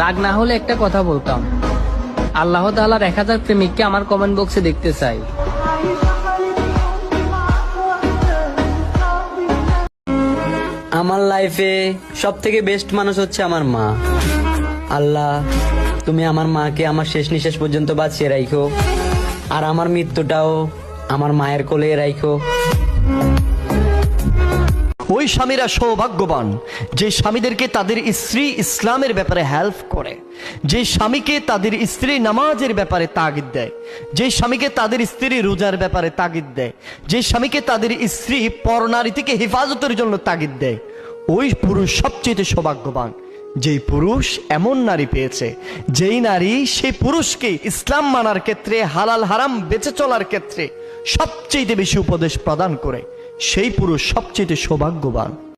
রাগ না হলে একটা কথা বলতাম। আল্লাহ তাআলার এক হাজার প্রেমিককে আমার কমেন্ট বক্সে দেখতে চাই। আমার লাইফে সব থেকে বেস্ট মানুষ হচ্ছে আমার মা। আল্লাহ, তুমি আমার মাকে আমার শেষ নিঃশ্বাস পর্যন্ত বাঁচিয়ে রাখো আর আমার মৃত্যুটাও আমার মায়ের কোলে রাখো ওই স্বামীরা সৌভাগ্যবান, যে স্বামীদেরকে তাদের স্ত্রী ইসলামের ব্যাপারে হেল্প করে, যে স্বামীকে তাদের স্ত্রী নামাজের ব্যাপারে তাগিদ দেয়, যে স্বামীকে তাদের স্ত্রী রোজার ব্যাপারে তাগিদ দেয়, যে স্বামীকে তাদের স্ত্রী পরনারী থেকে হেফাজতের জন্য তাগিদ দেয়, ওই পুরুষ সবচেয়ে সৌভাগ্যবান, যেই পুরুষ এমন নারী পেয়েছে, যেই নারী সেই পুরুষকে ইসলাম মানার ক্ষেত্রে, হালাল হারাম বেঁচে চলার ক্ষেত্রে সবচেয়ে বেশি উপদেশ প্রদান করে। সেই পুরুষ সবচেয়ে সৌভাগ্যবান।